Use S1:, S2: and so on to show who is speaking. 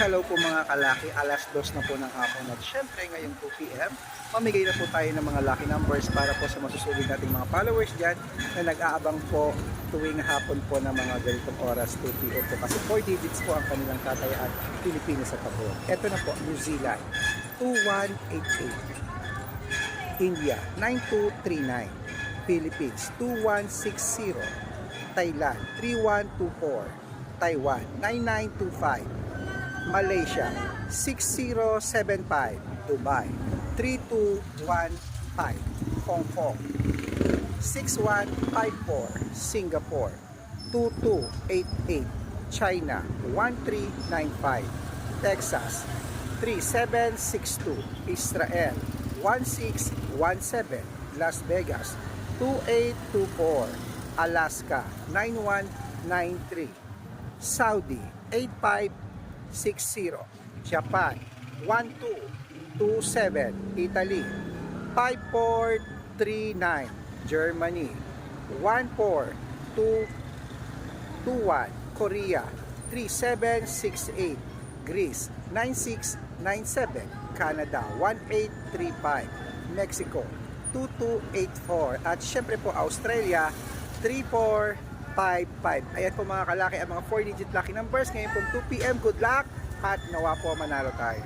S1: Hello po mga kalaki, alas dos na po ng hapon at syempre ngayong 2pm, mamigay na po tayo ng mga lucky numbers para po sa masusulit nating mga followers dyan na nag-aabang po tuwing hapon po ng mga ganitong oras 2pm po. Kasi 4 digits po ang kanilang tatay at Pilipinas sa tapo. Ito na po, New Zealand, 2188. India 9239 Philippines 2160 Thailand 3124 Taiwan 9925 Malaysia. 6075 Dubai. 3215 Hong Kong. 6154 Singapore. 2288 China. 1395 Texas. 3762 Israel. 1617 Las Vegas. 2824 Alaska. 9193 Saudi 8560 Japan 1227 Italy 5439 Germany 14221 Korea 3768 Greece 9697 Canada 1835 Mexico 2284 at syempre po Australia 3455 ayan po mga kalaki ang mga 4 digit lucky numbers ngayon po 2pm good luck at nawa po manalo tayo